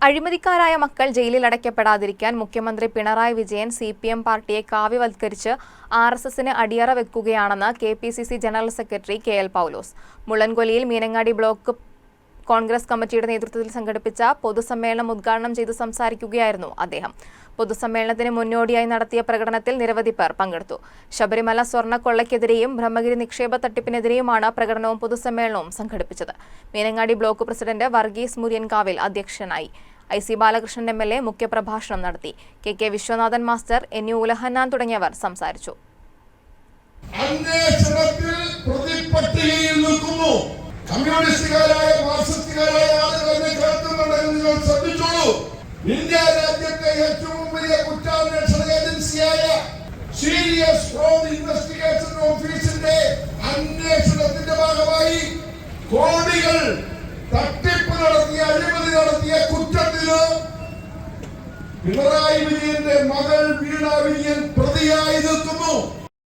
അഴിമതിക്കാരായ മക്കൾ ജയിലിൽ അടയ്ക്കപ്പെടാതിരിക്കാൻ മുഖ്യമന്ത്രി Pinarayi Vijayan C P M പാർട്ടിയെ കാവ്യവത്കരിച്ച് ആർ എസ് എസിന് അടിയറ വെക്കുകയാണെന്ന് K P C C general secretary K L Paulose. മുള്ളൻകൊല്ലിയിൽ Meenangadi block Congress കമ്മിറ്റിയുടെ നേതൃത്വത്തിൽ സംഘടിപ്പിച്ച പൊതുസമ്മേളനം ഉദ്ഘാടനം ചെയ്ത് സംസാരിക്കുകയായിരുന്നു അദ്ദേഹം. പൊതുസമ്മേളനത്തിന് മുന്നോടിയായി നടത്തിയ പ്രകടനത്തിൽ നിരവധി പേർ പങ്കെടുത്തു. ശബരിമല സ്വർണക്കൊള്ളയ്ക്കെതിരെയും ബ്രഹ്മഗിരി നിക്ഷേപ തട്ടിപ്പിനെതിരെയുമാണ് പ്രകടനവും പൊതുസമ്മേളനവും സംഘടിപ്പിച്ചത്. മീനങ്ങാടി ബ്ലോക്ക് പ്രസിഡന്റ് വർഗീസ് മുരിയൻകാവിൽ അധ്യക്ഷനായി. I C Balakrishnan M L A മുഖ്യപ്രഭാഷണം നടത്തി. K K Viswanathan master N U Ulahannan തുടങ്ങിയവർ സംസാരിച്ചു. അന്വേഷണത്തിൽ പ്രതിപട്ടികയിൽ നിൽക്കുന്നു. കമ്മ്യൂണിസ്റ്റുകാരായ മാർക്സിസ്റ്റുകാരായ ആളുകൾ എന്നെ കേൾക്കുന്നുണ്ടെങ്കിൽ നിങ്ങൾ ശ്രദ്ധിച്ചോളൂ. ഇന്ത്യ രാജ്യത്തെ ഏറ്റവും വലിയ കുറ്റാന്വേഷണ ഏജൻസിയായ സീരിയസ് ഫ്രോഡ് ഇൻവെസ്റ്റിഗേഷൻ ഓഫീസിന്റെ അന്വേഷണത്തിന്റെ ഭാഗമായി കോടികൾ തട്ടിപ്പ് നടത്തിയ അഴിമതി നടത്തിയ കുറ്റത്തിന് പിണറായി വിജയന്റെ മകൾ വീണ വിജയൻ